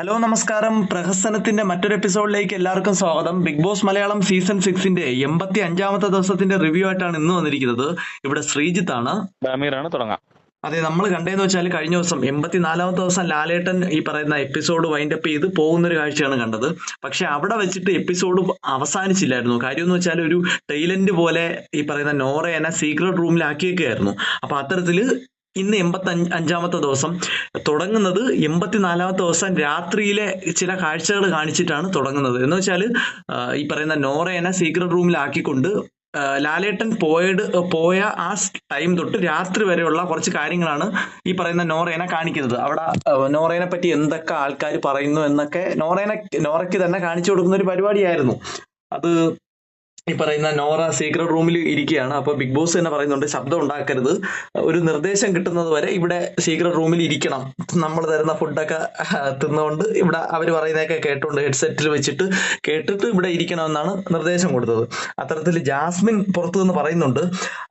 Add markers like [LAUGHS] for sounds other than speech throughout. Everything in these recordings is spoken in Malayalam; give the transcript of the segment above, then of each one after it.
ഹലോ നമസ്കാരം. പ്രഹസനത്തിന്റെ മറ്റൊരു എപ്പിസോഡിലേക്ക് എല്ലാവർക്കും സ്വാഗതം. ബിഗ് ബോസ് മലയാളം സീസൺ സിക്സിന്റെ എൺപത്തി അഞ്ചാമത്തെ ദിവസത്തിന്റെ റിവ്യൂ ആയിട്ടാണ് ഇന്ന് വന്നിരിക്കുന്നത്. ഇവിടെ ശ്രീജിത്ത് ആണ് ഡാമീറാണ് തുടങ്ങാം. അതെ നമ്മൾ കണ്ടതെന്ന് വെച്ചാൽ കഴിഞ്ഞ ദിവസം എൺപത്തിനാലാമത്തെ ദിവസം ലാലേട്ടൻ ഈ പറയുന്ന എപ്പിസോഡ് വൈൻഡപ്പ് ചെയ്ത് പോകുന്ന ഒരു കാഴ്ചയാണ് കണ്ടത്. പക്ഷെ അവിടെ വെച്ചിട്ട് എപ്പിസോഡ് അവസാനിച്ചില്ലായിരുന്നു. കാര്യം എന്ന് വെച്ചാൽ ഒരു ടൈലന്റ് പോലെ ഈ പറയുന്ന നോറേനെ സീക്രട്ട് റൂമിലാക്കിയൊക്കെയായിരുന്നു അപ്പൊ അത്തരത്തിൽ ഇന്ന് എൺപത്തി അഞ്ച് അഞ്ചാമത്തെ ദിവസം. തുടങ്ങുന്നത് എൺപത്തിനാലാമത്തെ ദിവസം രാത്രിയിലെ ചില കാഴ്ചകൾ കാണിച്ചിട്ടാണ് തുടങ്ങുന്നത്. എന്ന് വെച്ചാൽ ഈ പറയുന്ന നോറേനെ സീക്രട്ട് റൂമിലാക്കിക്കൊണ്ട് ലാലേട്ടൻ പോയത് പോയ ആ ടൈം തൊട്ട് രാത്രി വരെയുള്ള കുറച്ച് കാര്യങ്ങളാണ് ഈ പറയുന്ന നോറേനെ കാണിക്കുന്നത്. അവിടെ നോറേനെ പറ്റി എന്തൊക്കെ ആൾക്കാർ പറയുന്നു എന്നൊക്കെ നോറേനെ നോറയ്ക്ക് തന്നെ കാണിച്ചു കൊടുക്കുന്ന ഒരു പരിപാടിയായിരുന്നു. അത് ഈ പറയുന്ന നോറ സീക്രട്ട് റൂമിൽ ഇരിക്കുകയാണ് അപ്പൊ ബിഗ് ബോസ് തന്നെ പറയുന്നുണ്ട് ശബ്ദം ഉണ്ടാക്കരുത്. ഒരു നിർദ്ദേശം കിട്ടുന്നത് വരെ ഇവിടെ സീക്രട്ട് റൂമിൽ ഇരിക്കണം. നമ്മൾ തരുന്ന ഫുഡൊക്കെ തിന്നുകൊണ്ട് ഇവിടെ അവർ പറയുന്നതൊക്കെ കേട്ടുകൊണ്ട് ഹെഡ്സെറ്റിൽ വെച്ചിട്ട് കേട്ടിട്ട് ഇവിടെ ഇരിക്കണമെന്നാണ് നിർദ്ദേശം കൊടുത്തത്. അത്തരത്തിൽ ജാസ്മിൻ പുറത്തു നിന്ന് പറയുന്നുണ്ട്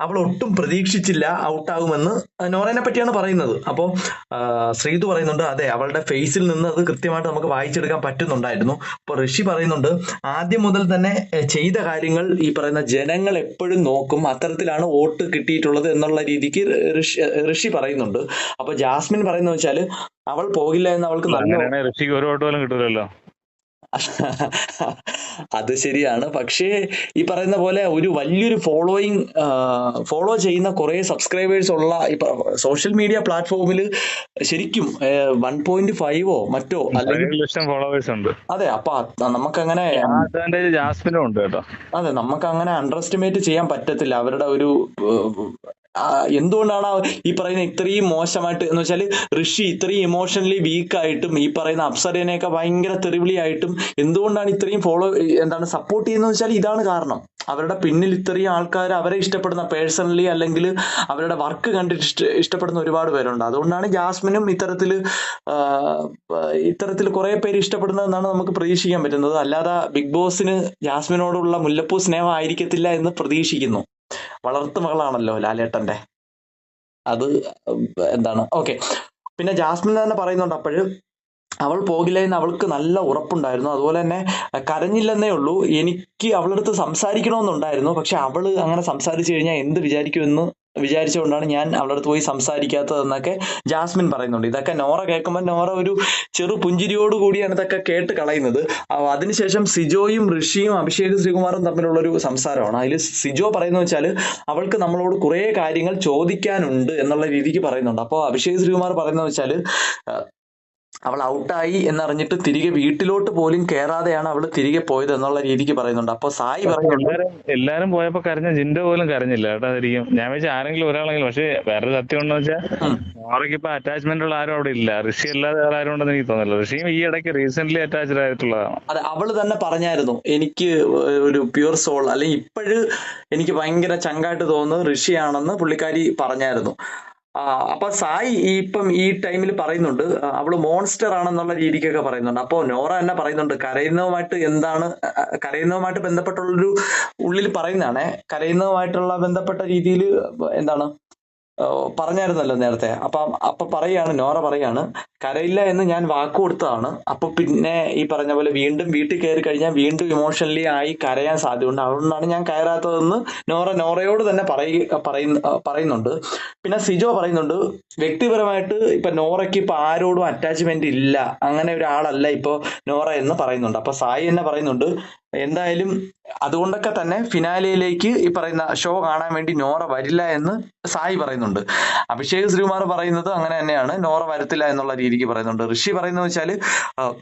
അവൾ ഒട്ടും പ്രതീക്ഷിച്ചില്ല ഔട്ടാകുമെന്ന് നോറേനെ പറ്റിയാണ് പറയുന്നത്. അപ്പോൾ ശ്രീതു പറയുന്നുണ്ട് അതെ അവളുടെ ഫേസിൽ നിന്ന് അത് കൃത്യമായിട്ട് നമുക്ക് വായിച്ചെടുക്കാൻ പറ്റുന്നുണ്ടായിരുന്നു. അപ്പൊ ഋഷി പറയുന്നുണ്ട് ആദ്യം മുതൽ തന്നെ ചെയ്ത കാര്യങ്ങൾ ഈ പറയുന്ന ജനങ്ങൾ എപ്പോഴും നോക്കും അത്തരത്തിലാണ് വോട്ട് കിട്ടിയിട്ടുള്ളത് എന്നുള്ള രീതിക്ക് ഋഷി ഋഷി പറയുന്നുണ്ട്. അപ്പൊ ജാസ്മിൻ പറയുന്ന വെച്ചാൽ അവൾ പോകില്ല എന്ന് അവൾക്ക് നല്ല ഋഷിക്ക് ഒരു വോട്ട് പോലും കിട്ടൂലല്ലോ. [LAUGHS] അത് ശരിയാണ്. പക്ഷേ ഈ പറയുന്ന പോലെ ഒരു വലിയൊരു ഫോളോയിങ് ഫോളോ ചെയ്യുന്ന കുറേ സബ്സ്ക്രൈബേഴ്സ് ഉള്ള സോഷ്യൽ മീഡിയ പ്ലാറ്റ്ഫോമിൽ ശരിക്കും വൺ പോയിന്റ് ഫൈവോ മറ്റോ ഫോളോവേഴ്സ് ഉണ്ട്. അതെ അപ്പൊ നമുക്ക് അങ്ങനെ അതെ നമുക്ക് അങ്ങനെ അണ്ടർ എസ്റ്റിമേറ്റ് ചെയ്യാൻ പറ്റത്തില്ല. അവരുടെ ഒരു എന്തുകൊണ്ടാണ് ഈ പറയുന്ന ഇത്രയും മോശമായിട്ട് എന്ന് വെച്ചാൽ ഋഷി ഇത്രയും ഇമോഷണലി വീക്കായിട്ടും ഈ പറയുന്ന അപ്സരേനെയൊക്കെ ഭയങ്കര തെറിവിളിയായിട്ടും എന്തുകൊണ്ടാണ് ഇത്രയും ഫോളോ എന്താണ് സപ്പോർട്ട് ചെയ്യുന്നത് വെച്ചാൽ ഇതാണ് കാരണം. അവരുടെ പിന്നിൽ ഇത്രയും ആൾക്കാർ അവരെ ഇഷ്ടപ്പെടുന്ന പേഴ്സണലി അല്ലെങ്കിൽ അവരുടെ വർക്ക് കണ്ടിട്ട് ഇഷ്ട ഇഷ്ടപ്പെടുന്ന ഒരുപാട് പേരുണ്ട്. അതുകൊണ്ടാണ് ജാസ്മിനും ഇത്തരത്തിൽ ഇത്തരത്തിൽ കുറെ പേര് ഇഷ്ടപ്പെടുന്നതെന്നാണ് നമുക്ക് പ്രതീക്ഷിക്കാൻ പറ്റുന്നത്. അല്ലാതെ ബിഗ് ബോസിന് ജാസ്മിനോടുള്ള മുല്ലപ്പൂ സ്നേഹം ആയിരിക്കത്തില്ല എന്ന് പ്രതീക്ഷിക്കുന്നു. വളർത്തു മകളാണല്ലോ ലാലേട്ടന്റെ അത് എന്താണ്? ഓക്കെ. പിന്നെ ജാസ്മിൻ തന്നെ പറയുന്നുണ്ട് അപ്പോഴ് അവൾ പോകില്ല എന്ന് അവൾക്ക് നല്ല ഉറപ്പുണ്ടായിരുന്നു. അതുപോലെ തന്നെ കരഞ്ഞില്ലെന്നേ ഉള്ളൂ. എനിക്ക് അവളുടെ അടുത്ത് സംസാരിക്കണമെന്നുണ്ടായിരുന്നു. പക്ഷെ അവൾ അങ്ങനെ സംസാരിച്ചു കഴിഞ്ഞാൽ എന്ത് വിചാരിക്കുമെന്ന് വിചാരിച്ചുകൊണ്ടാണ് ഞാൻ അവളുടെ അടുത്ത് പോയി സംസാരിക്കാത്തതെന്നൊക്കെ ജാസ്മിൻ പറയുന്നുണ്ട്. ഇതൊക്കെ നോറ കേൾക്കുമ്പോൾ നോറ ഒരു ചെറു പുഞ്ചിരിയോട് കൂടിയാണ് ഇതൊക്കെ കേട്ട് കളയുന്നത്. അതിനുശേഷം സിജോയും ഋഷിയും അഭിഷേക് ശ്രീകുമാറും തമ്മിലുള്ള ഒരു സംസാരമാണ്. അതിൽ സിജോ പറയുന്നത് വെച്ചാൽ അവൾക്ക് നമ്മളോട് കുറേ കാര്യങ്ങൾ ചോദിക്കാനുണ്ട് എന്നുള്ള രീതിക്ക് പറയുന്നുണ്ട്. അപ്പോൾ അഭിഷേക് ശ്രീകുമാർ പറയുന്നത് വെച്ചാൽ അവൾ ഔട്ടായി എന്നറിഞ്ഞിട്ട് തിരികെ വീട്ടിലോട്ട് പോലും കയറാതെയാണ് അവൾ തിരികെ പോയത് എന്നുള്ള രീതിക്ക് പറയുന്നുണ്ട്. അപ്പൊ സായി പറയുന്നുണ്ട് എല്ലാരും പോയപ്പോ കരഞ്ഞ ജിൻഡോ പോലും കരഞ്ഞില്ല കേട്ടോ ശരിക്കും. ഞാൻ വെച്ചാൽ ആരെങ്കിലും ഒരാളെങ്കിലും പക്ഷെ വേറെ സത്യം ഉണ്ടെന്ന് വെച്ചാൽ ഉം. നോറയ്ക്ക് ഇപ്പൊ അറ്റാച്ച്മെന്റ് ഉള്ള ആരും അവിടെ ഇല്ല. ഋഷി അല്ലാതെ വേറെ ആരും ഉണ്ടെന്ന് എനിക്ക് തോന്നുന്നില്ല. ഋഷിയും ഈ ഇടയ്ക്ക് റീസെന്റ് അറ്റാച്ച്ഡ് ആയിട്ടുള്ളതാണ്. അതെ അവൾ തന്നെ പറഞ്ഞായിരുന്നു എനിക്ക് ഒരു പ്യുവർ സോൾ അല്ലെങ്കിൽ ഇപ്പോഴും എനിക്ക് ഭയങ്കര ചങ്കായിട്ട് തോന്നുന്നത് ഋഷിയാണെന്ന് പുള്ളിക്കാരി പറഞ്ഞായിരുന്നു. അപ്പൊ സായി ഈ ഇപ്പം ഈ ടൈമിൽ പറയുന്നുണ്ട് അവൾ മോൺസ്റ്റർ ആണെന്നുള്ള രീതിക്കൊക്കെ പറയുന്നുണ്ട്. അപ്പോ നോറ തന്നെ പറയുന്നുണ്ട് കരയുന്നതുമായിട്ട് എന്താണ് കരയുന്നതുമായിട്ട് ബന്ധപ്പെട്ടുള്ളൊരു ഉള്ളിൽ പറയുന്നതാണേ കരയുന്നതുമായിട്ടുള്ള ബന്ധപ്പെട്ട രീതിയിൽ എന്താണ് പറഞ്ഞായിരുന്നല്ലോ നേരത്തെ. അപ്പൊ അപ്പൊ പറയാണ് നോറ പറയാണ് കരയില്ല എന്ന് ഞാൻ വാക്ക് കൊടുത്തതാണ്. അപ്പൊ പിന്നെ ഈ പറഞ്ഞ പോലെ വീണ്ടും വീട്ടിൽ കയറി കഴിഞ്ഞാൽ വീണ്ടും ഇമോഷണലി ആയി കരയാൻ സാധ്യതയുണ്ട്. അതുകൊണ്ടാണ് ഞാൻ കയറാത്തതെന്ന് നോറ നോറയോട് തന്നെ പറയുക പറയുന്ന പറയുന്നുണ്ട്. പിന്നെ സിജോ പറയുന്നുണ്ട് വ്യക്തിപരമായിട്ട് ഇപ്പൊ നോറയ്ക്ക് ഇപ്പൊ ആരോടും അറ്റാച്ച്മെന്റ് ഇല്ല. അങ്ങനെ ഒരാളല്ല ഇപ്പൊ നോറ എന്ന് പറയുന്നുണ്ട്. അപ്പൊ സായി എന്നെ പറയുന്നുണ്ട് എന്തായാലും അതുകൊണ്ടൊക്കെ തന്നെ ഫിനാലയിലേക്ക് ഈ പറയുന്ന ഷോ കാണാൻ വേണ്ടി നോറ വരില്ല എന്ന് സായി പറയുന്നുണ്ട്. അഭിഷേക് ശ്രീകുമാർ പറയുന്നത് അങ്ങനെ തന്നെയാണ്. നോറ വരത്തില്ല എന്നുള്ള രീതിക്ക് പറയുന്നുണ്ട്. ഋഷി പറയുന്നത് ആ,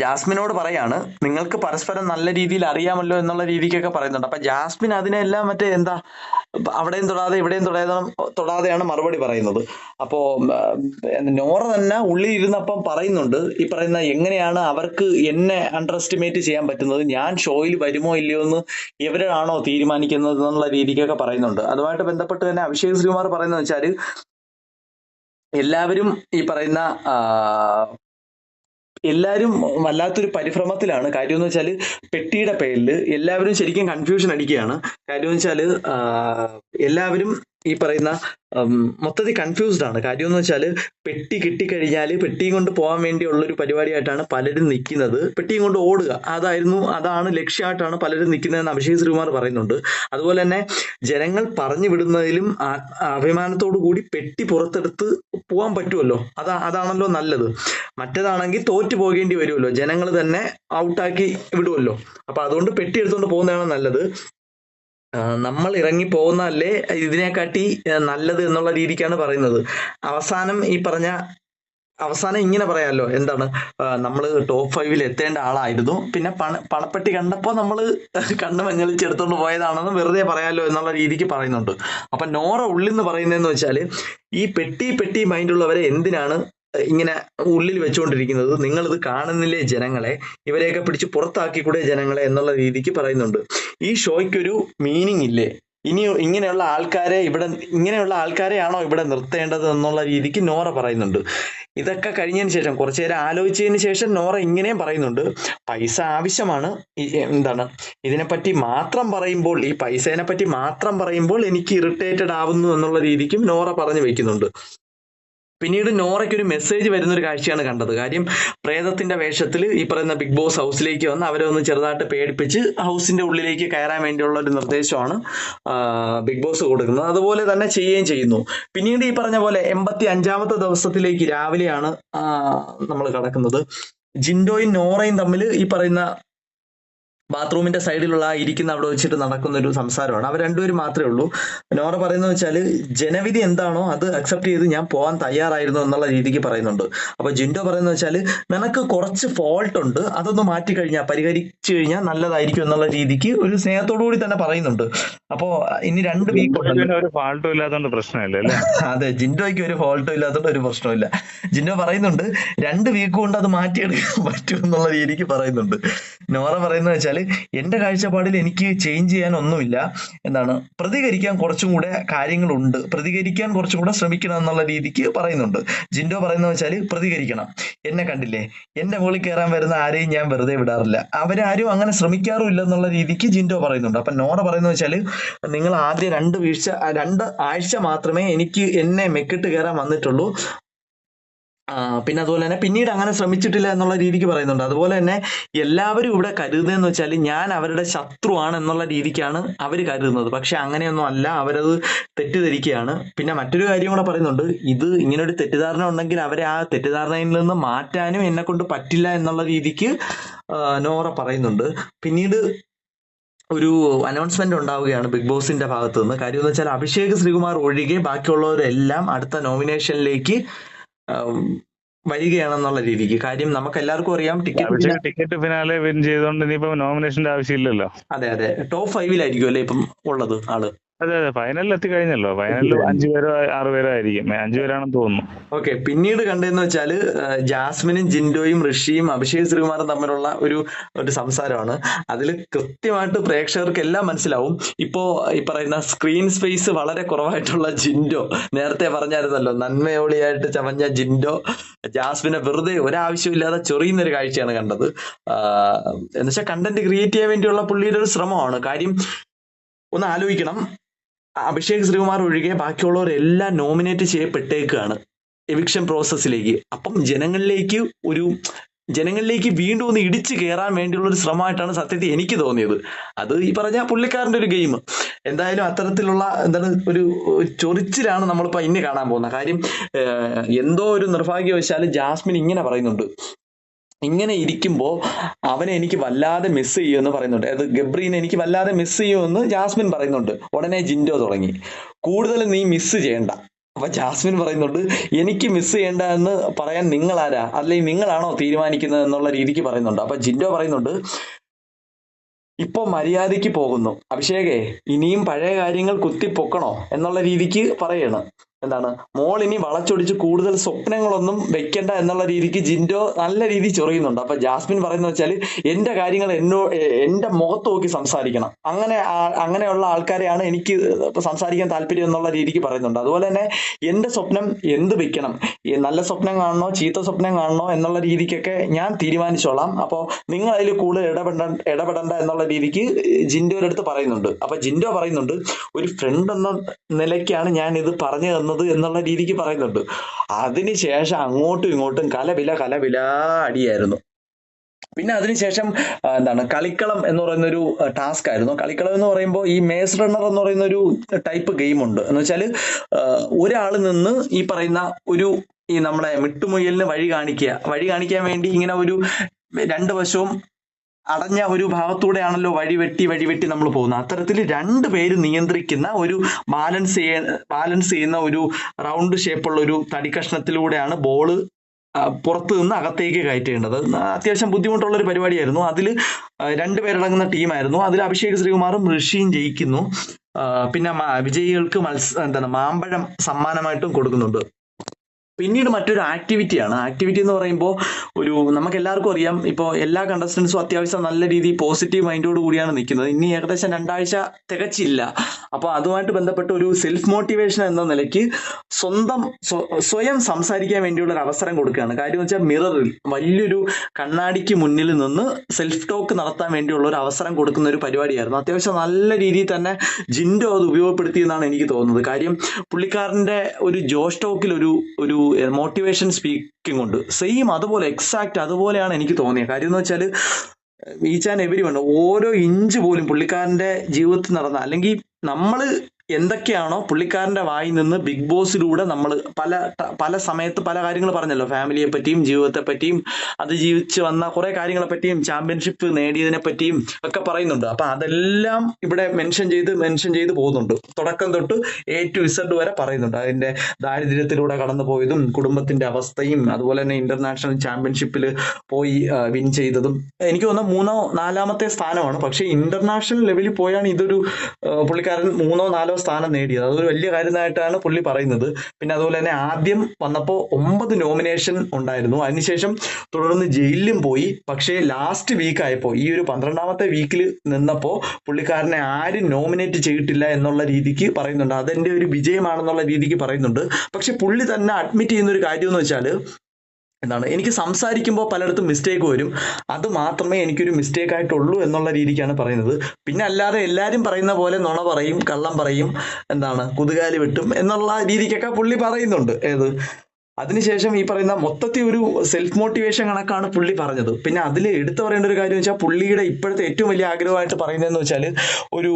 ജാസ്മിനോട് പറയാണ് നിങ്ങൾക്ക് പരസ്പരം നല്ല രീതിയിൽ അറിയാമല്ലോ എന്നുള്ള രീതിക്കൊക്കെ പറയുന്നുണ്ട്. അപ്പൊ ജാസ്മിൻ അതിനെല്ലാം മറ്റേ എന്താ അവിടെയും തൊടാതെ ഇവിടെയും തൊടാതെ തൊടാതെയാണ് മറുപടി പറയുന്നത്. അപ്പോ നോറ തന്നെ ഉള്ളിൽ ഇരുന്നപ്പം പറയുന്നുണ്ട് ഈ പറയുന്ന എങ്ങനെയാണ് അവർക്ക് എന്നെ അണ്ടർ എസ്റ്റിമേറ്റ് ചെയ്യാൻ പറ്റുന്നത്? ഞാൻ ഷോയിൽ വരുമോ ഇല്ലയോ എന്ന് ഇവരാണോ തീരുമാനിക്കുന്നത് എന്നുള്ള രീതിക്കൊക്കെ പറയുന്നുണ്ട്. അതുമായിട്ട് ബന്ധപ്പെട്ട് തന്നെ അഭിഷേക് ശ്രീകുമാർ പറയുന്നത് വെച്ചാൽ എല്ലാവരും ഈ പറയുന്ന എല്ലാവരും വല്ലാത്തൊരു പരിഭ്രമത്തിലാണ്. കാര്യം എന്ന് വെച്ചാൽ പെട്ടിയുടെ പേരിൽ എല്ലാവരും ശരിക്കും കൺഫ്യൂഷൻ അടിക്കുകയാണ്. കാര്യം എന്ന് വെച്ചാൽ എല്ലാവരും ഈ പറയുന്ന മൊത്തത്തിൽ കൺഫ്യൂസ്ഡ് ആണ്. കാര്യം എന്ന് വെച്ചാൽ പെട്ടി കിട്ടിക്കഴിഞ്ഞാൽ പെട്ടിയും കൊണ്ട് പോകാൻ വേണ്ടിയുള്ള ഒരു പരിപാടിയായിട്ടാണ് പലരും നിൽക്കുന്നത് പെട്ടിയും കൊണ്ട് ഓടുക അതായിരുന്നു അതാണ് ലക്ഷ്യമായിട്ടാണ് പലരും നിൽക്കുന്നതെന്ന് അഭിഷേക് ശ്രീകുമാർ പറയുന്നുണ്ട്. അതുപോലെ തന്നെ ജനങ്ങൾ പറഞ്ഞു വിടുന്നതിലും അഭിമാനത്തോടു കൂടി പെട്ടി പുറത്തെടുത്ത് പോകാൻ പറ്റുമല്ലോ അതാ അതാണല്ലോ നല്ലത്. മറ്റേതാണെങ്കിൽ തോറ്റു പോകേണ്ടി വരുമല്ലോ ജനങ്ങൾ തന്നെ ഔട്ടാക്കി വിടുമല്ലോ അപ്പൊ അതുകൊണ്ട് പെട്ടി എടുത്തുകൊണ്ട് പോകുന്നതാണ് നല്ലത്. നമ്മൾ ഇറങ്ങി പോകുന്നതല്ലേ ഇതിനെക്കാട്ടി നല്ലത് എന്നുള്ള രീതിക്കാണ് പറയുന്നത്. അവസാനം ഈ പറഞ്ഞ അവസാനം ഇങ്ങനെ പറയാമല്ലോ എന്താണ് നമ്മൾ ടോപ്പ് ഫൈവിൽ എത്തേണ്ട ആളായിരുന്നു. പിന്നെ പണ പണപ്പെട്ടി കണ്ടപ്പോൾ നമ്മൾ കണ്ണ് മഞ്ഞളിച്ചെടുത്തോണ്ട് പോയതാണെന്ന് വെറുതെ പറയാമല്ലോ എന്നുള്ള രീതിക്ക് പറയുന്നുണ്ട്. അപ്പൊ നോറ ഉള്ളിന്ന് പറയുന്നതെന്ന് വെച്ചാൽ ഈ പെട്ടി പെട്ടി മൈൻഡ് മൈൻഡുള്ളവരെ എന്തിനാണ് ഇങ്ങനെ ഉള്ളിൽ വെച്ചുകൊണ്ടിരിക്കുന്നത് നിങ്ങളിത് കാണുന്നില്ലേ ജനങ്ങളെ? ഇവരെയൊക്കെ പിടിച്ച് പുറത്താക്കി കൂടെ ജനങ്ങളെ എന്നുള്ള രീതിക്ക് പറയുന്നുണ്ട്. ഈ ഷോയ്ക്കൊരു മീനിങ് ഇല്ലേ? ഇനി ഇങ്ങനെയുള്ള ആൾക്കാരെ ഇവിടെ ഇങ്ങനെയുള്ള ആൾക്കാരെയാണോ ഇവിടെ നിർത്തേണ്ടത് എന്നുള്ള രീതിക്ക് നോറ പറയുന്നുണ്ട്. ഇതൊക്കെ കഴിഞ്ഞതിന് ശേഷം കുറച്ചു നേരം ആലോചിച്ചതിന് ശേഷം നോറ ഇങ്ങനെയും പറയുന്നുണ്ട്. പൈസ ആവശ്യമാണ്. എന്താണ്? ഇതിനെപ്പറ്റി മാത്രം പറയുമ്പോൾ ഈ പൈസേനെ പറ്റി മാത്രം പറയുമ്പോൾ എനിക്ക് ഇറിറ്റേറ്റഡ് ആവുന്നു എന്നുള്ള രീതിക്കും നോറ പറഞ്ഞു വെക്കുന്നുണ്ട്. പിന്നീട് നോറയ്ക്ക് ഒരു മെസ്സേജ് വരുന്ന ഒരു കാഴ്ചയാണ് കണ്ടത്. കാര്യം പ്രേതത്തിന്റെ വേഷത്തിൽ ഈ പറയുന്ന ബിഗ് ബോസ് ഹൗസിലേക്ക് വന്ന് അവരെ ഒന്ന് ചെറുതായിട്ട് പേടിപ്പിച്ച് ഹൗസിന്റെ ഉള്ളിലേക്ക് കയറാൻ വേണ്ടിയുള്ള ഒരു നിർദ്ദേശമാണ് ബിഗ് ബോസ് കൊടുക്കുന്നത്. അതുപോലെ തന്നെ ചെയ്യുകയും ചെയ്യുന്നു. പിന്നീട് ഈ പറഞ്ഞ പോലെ എൺപത്തി അഞ്ചാമത്തെ ദിവസത്തിലേക്ക് രാവിലെയാണ് നമ്മൾ കടക്കുന്നത്. ജിൻഡോയും നോറയും തമ്മിൽ ഈ പറയുന്ന ബാത്റൂമിന്റെ സൈഡിലുള്ള ആ ഇരിക്കുന്ന അവിടെ വെച്ചിട്ട് നടക്കുന്ന ഒരു സംസാരമാണ്. അവർ രണ്ടുപേരും മാത്രമേ ഉള്ളൂ. നോറ പറയുന്നത് വെച്ചാൽ ജനവിധി എന്താണോ അത് അക്സെപ്റ്റ് ചെയ്ത് ഞാൻ പോകാൻ തയ്യാറായിരുന്നു എന്നുള്ള രീതിക്ക് പറയുന്നുണ്ട്. അപ്പൊ ജിൻഡോ പറയുന്നത് വെച്ചാൽ നിനക്ക് കുറച്ച് ഫോൾട്ട് ഉണ്ട്. അതൊന്ന് മാറ്റി കഴിഞ്ഞാൽ പരിഹരിച്ചു കഴിഞ്ഞാൽ നല്ലതായിരിക്കും എന്നുള്ള രീതിക്ക് ഒരു സ്നേഹത്തോടു കൂടി തന്നെ പറയുന്നുണ്ട്. അപ്പോ ഇനി രണ്ട് വീക്ക് ഉണ്ടല്ലോ പിന്നെ ഒരു ഫാൾട്ടും ഇല്ലാത്തതുകൊണ്ട് പ്രശ്നമില്ല അല്ലേ? [LAUGHS] അതെ ജിൻഡോയ്ക്ക് ഒരു ഫോൾട്ടും ഇല്ലാത്തതുകൊണ്ട് ഒരു പ്രശ്നമില്ല ജിൻഡോ പറയുന്നുണ്ട് രണ്ട് വീക്ക് കൊണ്ട് അത് മാറ്റിയെടുക്കാൻ പറ്റും എന്നുള്ള രീതിക്ക് പറയുന്നുണ്ട്. നോറ പറയുന്നത് വെച്ചാൽ എന്റെ കാഴ്ചപ്പാടിൽ എനിക്ക് ചേഞ്ച് ചെയ്യാൻ ഒന്നുമില്ല എന്താണ് പ്രതികരിക്കാൻ കുറച്ചും കൂടെ കാര്യങ്ങളുണ്ട്. പ്രതികരിക്കാൻ കുറച്ചും കൂടെ ശ്രമിക്കണം എന്നുള്ള രീതിക്ക് പറയുന്നുണ്ട്. ജിൻഡോ പറയുന്ന വെച്ചാൽ പ്രതികരിക്കണം. എന്നെ കണ്ടില്ലേ? എന്റെ മുകളിൽ കയറാൻ വരുന്ന ആരെയും ഞാൻ വെറുതെ വിടാറില്ല. അവരാരും അങ്ങനെ ശ്രമിക്കാറും ഇല്ല എന്നുള്ള രീതിക്ക് ജിൻഡോ പറയുന്നുണ്ട്. അപ്പം നോറ പറയുന്ന വെച്ചാൽ നിങ്ങൾ ആദ്യ രണ്ട് വീഴ്ച രണ്ട് ആഴ്ച മാത്രമേ എനിക്ക് എന്നെ മെക്കിട്ട് കയറാൻ വന്നിട്ടുള്ളൂ. പിന്നെ അതുപോലെ തന്നെ പിന്നീട് അങ്ങനെ ശ്രമിച്ചിട്ടില്ല എന്നുള്ള രീതിക്ക് പറയുന്നുണ്ട്. അതുപോലെ തന്നെ എല്ലാവരും ഇവിടെ കരുതുന്നതെന്ന് വെച്ചാൽ ഞാൻ അവരുടെ ശത്രുവാണ് എന്നുള്ള രീതിക്കാണ് അവർ കരുതുന്നത്. പക്ഷെ അങ്ങനെയൊന്നും അല്ല അവരത് തെറ്റിദ്ധരിക്കുകയാണ്. പിന്നെ മറ്റൊരു കാര്യം കൂടെ പറയുന്നുണ്ട്. ഇത് ഇങ്ങനൊരു തെറ്റിദ്ധാരണ ഉണ്ടെങ്കിൽ അവരെ ആ തെറ്റിദ്ധാരണയിൽ നിന്ന് മാറ്റാനും എന്നെ കൊണ്ട് പറ്റില്ല എന്നുള്ള രീതിക്ക് നോറ പറയുന്നുണ്ട്. പിന്നീട് ഒരു അനൗൺസ്മെന്റ് ഉണ്ടാവുകയാണ് ബിഗ് ബോസിന്റെ ഭാഗത്തുനിന്ന്. കാര്യം എന്ന് വെച്ചാൽ അഭിഷേക് ശ്രീകുമാർ ഒഴികെ ബാക്കിയുള്ളവരെല്ലാം അടുത്ത നോമിനേഷനിലേക്ക് വരികയാണെന്നുള്ള രീതിക്ക്. കാര്യം നമുക്ക് എല്ലാവർക്കും അറിയാം ടിക്കറ്റ് ടിക്കറ്റ് ഫിനാലെ വിൻ ചെയ്തോണ്ട് ഇനിയിപ്പോ നോമിനേഷന്റെ ആവശ്യമില്ലല്ലോ. അതെ അതെ. ടോപ്പ് ഫൈവിലായിരിക്കും അല്ലെ ഇപ്പം ഉള്ളത് ആൾ? അതെ അതെ. ഫൈനലിൽ എത്തി കഴിഞ്ഞല്ലോ ഫൈനലിൽ ആറ് പേരോ ആയിരിക്കും. അഞ്ചു പേരാണെന്ന് തോന്നുന്നു. ഓക്കെ. പിന്നീട് കണ്ടതെന്ന് വെച്ചാൽ ജാസ്മിനും ജിൻഡോയും ഋഷിയും അഭിഷേക് ശ്രീകുമാറും തമ്മിലുള്ള ഒരു ഒരു സംസാരമാണ്. അതിൽ കൃത്യമായിട്ട് പ്രേക്ഷകർക്ക് എല്ലാം മനസ്സിലാവും. ഇപ്പോ ഈ പറയുന്ന സ്ക്രീൻ സ്പേസ് വളരെ കുറവായിട്ടുള്ള ജിൻഡോ. നേരത്തെ പറഞ്ഞായിരുന്നല്ലോ നന്മയോളിയായിട്ട് ചമഞ്ഞ ജിൻഡോ. ജാസ്മിനെ വെറുതെ ഒരാവശ്യമില്ലാതെ ചൊറിയുന്ന ഒരു കാഴ്ചയാണ് കണ്ടത്. എന്നുവെച്ചാൽ കണ്ടന്റ് ക്രിയേറ്റ് ചെയ്യാൻ വേണ്ടിയുള്ള പുള്ളിയുടെ ഒരു ശ്രമമാണ്. കാര്യം ഒന്ന് ആലോചിക്കണം. അഭിഷേക് ശ്രീകുമാർ ഒഴികെ ബാക്കിയുള്ളവരെല്ലാം നോമിനേറ്റ് ചെയ്യപ്പെട്ടേക്കാണ് എവിക്ഷൻ പ്രോസസ്സിലേക്ക് അപ്പം ജനങ്ങളിലേക്ക് ഒരു ജനങ്ങളിലേക്ക് വീണ്ടും ഒന്ന് ഇടിച്ചു കയറാൻ വേണ്ടിയുള്ള ഒരു ശ്രമമായിട്ടാണ് സത്യത്തിൽ എനിക്ക് തോന്നിയത്. അത് ഈ പറഞ്ഞ പുള്ളിക്കാരന്റെ ഒരു ഗെയിം എന്തായാലും അത്തരത്തിലുള്ള എന്താണ് ഒരു ചൊറിച്ചിലാണ് നമ്മളിപ്പോൾ ഇന്ന് കാണാൻ പോകുന്നത്. കാര്യം എന്തോ ഒരു നിർഭാഗ്യവശാൽ ജാസ്മിൻ ഇങ്ങനെ പറയുന്നുണ്ട്. ഇങ്ങനെ ഇരിക്കുമ്പോൾ അവനെ എനിക്ക് വല്ലാതെ മിസ് ചെയ്യുമെന്ന് പറയുന്നുണ്ട്. അത് ഗബ്രീനെ എനിക്ക് വല്ലാതെ മിസ് ചെയ്യുമെന്ന് ജാസ്മിൻ പറയുന്നുണ്ട്. ഉടനെ ജിൻഡോ തുടങ്ങി. കൂടുതൽ നീ മിസ് ചെയ്യണ്ട. അപ്പൊ ജാസ്മിൻ പറയുന്നുണ്ട് എനിക്ക് മിസ് ചെയ്യേണ്ട എന്ന് പറയാൻ നിങ്ങളാരാ? അല്ലെങ്കിൽ നിങ്ങളാണോ തീരുമാനിക്കുന്നത് എന്നുള്ള രീതിക്ക് പറയുന്നുണ്ട്. അപ്പൊ ജിൻഡോ പറയുന്നുണ്ട് ഇപ്പൊ മര്യാദയ്ക്ക് പോകുന്നു. അഭിഷേകേ ഇനിയും പഴയ കാര്യങ്ങൾ കുത്തിപ്പൊക്കണോ? എന്നുള്ള രീതിക്ക് പറയണം. എന്താണ്? മോൾ ഇനി വളച്ചൊടിച്ച് കൂടുതൽ സ്വപ്നങ്ങളൊന്നും വെക്കണ്ട എന്നുള്ള രീതിക്ക് ജിൻഡോ നല്ല രീതി ചൊറിയുന്നുണ്ട്. അപ്പൊ ജാസ്മിൻ പറയുന്ന വെച്ചാൽ എന്റെ കാര്യങ്ങൾ എന്നോ എന്റെ മുഖത്ത് നോക്കി സംസാരിക്കണം. അങ്ങനെ അങ്ങനെയുള്ള ആൾക്കാരെയാണ് എനിക്ക് സംസാരിക്കാൻ താല്പര്യം എന്നുള്ള രീതിക്ക് പറയുന്നുണ്ട്. അതുപോലെ തന്നെ എന്റെ സ്വപ്നം എന്ത് വെക്കണം? നല്ല സ്വപ്നം കാണണോ ചീത്ത സ്വപ്നം കാണണോ എന്നുള്ള രീതിക്കൊക്കെ ഞാൻ തീരുമാനിച്ചോളാം. അപ്പോൾ നിങ്ങൾ അതിൽ കൂടുതൽ ഇടപെട ഇടപെടണ്ട എന്നുള്ള രീതിക്ക് ജിൻഡോയുടെ അടുത്ത് പറയുന്നുണ്ട്. അപ്പൊ ജിൻഡോ പറയുന്നുണ്ട് ഒരു ഫ്രണ്ട് എന്ന നിലയ്ക്കാണ് ഞാൻ ഇത് പറഞ്ഞു തന്നത് എന്നുള്ള രീതിക്ക് പറയുന്നുണ്ട്. അതിനുശേഷം അങ്ങോട്ടും ഇങ്ങോട്ടും കലവില കലവില അടിയായിരുന്നു. പിന്നെ അതിനുശേഷം എന്താണ് കളിക്കളം എന്ന് പറയുന്ന ഒരു ടാസ്ക് ആയിരുന്നു. കളിക്കളം എന്ന് പറയുമ്പോൾ ഈ മേസ് റണ്ണർ എന്ന് പറയുന്ന ഒരു ടൈപ്പ് ഗെയിം ഉണ്ട്. എന്ന് വെച്ചാൽ ഒരാൾ നിന്ന് ഈ പറയുന്ന ഒരു ഈ നമ്മളെ മിട്ടുമുയലിന് വഴി കാണിക്കുക. വഴി കാണിക്കാൻ വേണ്ടി ഇങ്ങനെ ഒരു രണ്ട് വശവും അടഞ്ഞ ഒരു ഭാഗത്തൂടെയാണല്ലോ വഴി വെട്ടി വഴി വെട്ടി നമ്മൾ പോകുന്നത്. അത്തരത്തിൽ രണ്ട് പേര് നിയന്ത്രിക്കുന്ന ഒരു ബാലൻസ് ചെയ്യ ബാലൻസ് ചെയ്യുന്ന ഒരു റൗണ്ട് ഷേപ്പുള്ള ഒരു തടി കഷ്ണത്തിലൂടെയാണ് ബോൾ പുറത്തു നിന്ന് അകത്തേക്ക് കയറ്റേണ്ടത്. അത്യാവശ്യം ബുദ്ധിമുട്ടുള്ള ഒരു പരിപാടിയായിരുന്നു അതിൽ രണ്ടുപേരടങ്ങുന്ന ടീമായിരുന്നു അതിൽ അഭിഷേക് ശ്രീകുമാറും ഋഷിയും ജയിക്കുന്നു. പിന്നെ വിജയികൾക്ക് മത്സ എന്താണ് മാമ്പഴം സമ്മാനമായിട്ടും കൊടുക്കുന്നുണ്ട്. പിന്നീട് മറ്റൊരു ആക്ടിവിറ്റിയാണ് ആക്ടിവിറ്റി എന്ന് പറയുമ്പോൾ ഒരു നമുക്ക് എല്ലാവർക്കും അറിയാം. ഇപ്പോൾ എല്ലാ കണ്ടസ്റ്റൻസും അത്യാവശ്യം നല്ല രീതിയിൽ പോസിറ്റീവ് മൈൻഡോട് കൂടിയാണ് നിൽക്കുന്നത്. ഇനി ഏകദേശം രണ്ടാഴ്ച തികച്ചില്ല. അപ്പോൾ അതുമായിട്ട് ബന്ധപ്പെട്ട ഒരു സെൽഫ് മോട്ടിവേഷൻ എന്ന നിലയ്ക്ക് സ്വന്തം സ്വയം സംസാരിക്കാൻ വേണ്ടിയുള്ള ഒരു അവസരം കൊടുക്കുകയാണ്. കാര്യം വെച്ചാൽ മിററിൽ വലിയൊരു കണ്ണാടിക്ക് മുന്നിൽ നിന്ന് സെൽഫ് ടോക്ക് നടത്താൻ വേണ്ടിയുള്ള ഒരു അവസരം കൊടുക്കുന്ന ഒരു പരിപാടിയായിരുന്നു. അത്യാവശ്യം നല്ല രീതിയിൽ തന്നെ ജിൻഡോ അത് ഉപയോഗപ്പെടുത്തി എന്നാണ് എനിക്ക് തോന്നുന്നത്. കാര്യം പുള്ളിക്കാരന്റെ ഒരു ജോഷ് ടോക്കിൽ ഒരു ഒരു മോട്ടിവേഷൻ സ്പീക്കിംഗ് ഉണ്ട്. സെയിം അതുപോലെ എക്സാക്ട് അതുപോലെയാണ് എനിക്ക് തോന്നിയത്. കാര്യം എന്ന് വെച്ചാൽ ഈച്ച് ആൻഡ് എവരി വൺ ഓരോ ഇഞ്ച് പോലും പുള്ളിക്കാരന്റെ ജീവിതത്തിൽ നടന്ന അല്ലെങ്കിൽ നമ്മൾ എന്തൊക്കെയാണോ പുള്ളിക്കാരന്റെ വായിൽ നിന്ന് ബിഗ് ബോസിലൂടെ നമ്മൾ പല പല സമയത്ത് പല കാര്യങ്ങൾ പറഞ്ഞല്ലോ. ഫാമിലിയെ പറ്റിയും ജീവിതത്തെ പറ്റിയും അത് ജീവിച്ച് വന്ന കുറെ കാര്യങ്ങളെ പറ്റിയും ചാമ്പ്യൻഷിപ്പ് നേടിയതിനെ പറ്റിയും ഒക്കെ പറയുന്നുണ്ട്. അപ്പൊ അതെല്ലാം ഇവിടെ മെൻഷൻ ചെയ്ത് മെൻഷൻ ചെയ്ത് പോകുന്നുണ്ട്. തുടക്കം തൊട്ട് എ ടു ഇസഡ് വരെ പറയുന്നുണ്ട്. അതിന്റെ ദാരിദ്ര്യത്തിലൂടെ കടന്നു പോയതും കുടുംബത്തിന്റെ അവസ്ഥയും അതുപോലെ തന്നെ ഇന്റർനാഷണൽ ചാമ്പ്യൻഷിപ്പിൽ പോയി വിൻ ചെയ്തതും. എനിക്ക് തോന്നുന്ന മൂന്നോ നാലാമത്തെ സ്ഥാനമാണ്. പക്ഷേ ഇന്റർനാഷണൽ ലെവലിൽ പോയാണ് ഇതൊരു പുള്ളിക്കാരൻ മൂന്നോ നാലോ സ്ഥാനം നേടിയത് അതൊരു വലിയ കാര്യമായിട്ടാണ് പുള്ളി പറയുന്നത്. പിന്നെ അതുപോലെ തന്നെ ആദ്യം വന്നപ്പോൾ ഒമ്പത് നോമിനേഷൻ ഉണ്ടായിരുന്നു. അതിനുശേഷം തുടർന്ന് ജയിലിലും പോയി. പക്ഷേ ലാസ്റ്റ് വീക്ക് ആയപ്പോൾ ഈ ഒരു പന്ത്രണ്ടാമത്തെ വീക്കിൽ നിന്നപ്പോൾ പുള്ളിക്കാരനെ ആരും നോമിനേറ്റ് ചെയ്തിട്ടില്ല എന്നുള്ള രീതിക്ക് പറയുന്നുണ്ട്. അതെന്റെ ഒരു വിജയമാണെന്നുള്ള രീതിക്ക് പറയുന്നുണ്ട്. പക്ഷെ പുള്ളി തന്നെ അഡ്മിറ്റ് ചെയ്യുന്ന ഒരു കാര്യം എന്ന് വെച്ചാൽ എന്താണ്? എനിക്ക് സംസാരിക്കുമ്പോൾ പലയിടത്തും മിസ്റ്റേക്ക് വരും. അത് മാത്രമേ എനിക്കൊരു മിസ്റ്റേക്ക് ആയിട്ടുള്ളൂ എന്നുള്ള രീതിക്കാണ് പറയുന്നത്. പിന്നെ അല്ലാതെ എല്ലാവരും പറയുന്ന പോലെ നുണ പറയും കള്ളം പറയും എന്താണ് കുതുകാലി വെട്ടും എന്നുള്ള രീതിക്കൊക്കെ പുള്ളി പറയുന്നുണ്ട്. ഏത്? അതിനുശേഷം ഈ പറയുന്ന മൊത്തത്തിൽ ഒരു സെൽഫ് മോട്ടിവേഷൻ കണക്കാണ് പുള്ളി പറഞ്ഞത്. പിന്നെ അതിൽ എടുത്തു പറയേണ്ട ഒരു കാര്യം വെച്ചാൽ പുള്ളിയുടെ ഇപ്പോഴത്തെ ഏറ്റവും വലിയ ആഗ്രഹമായിട്ട് പറയുന്നതെന്ന് വെച്ചാൽ ഒരു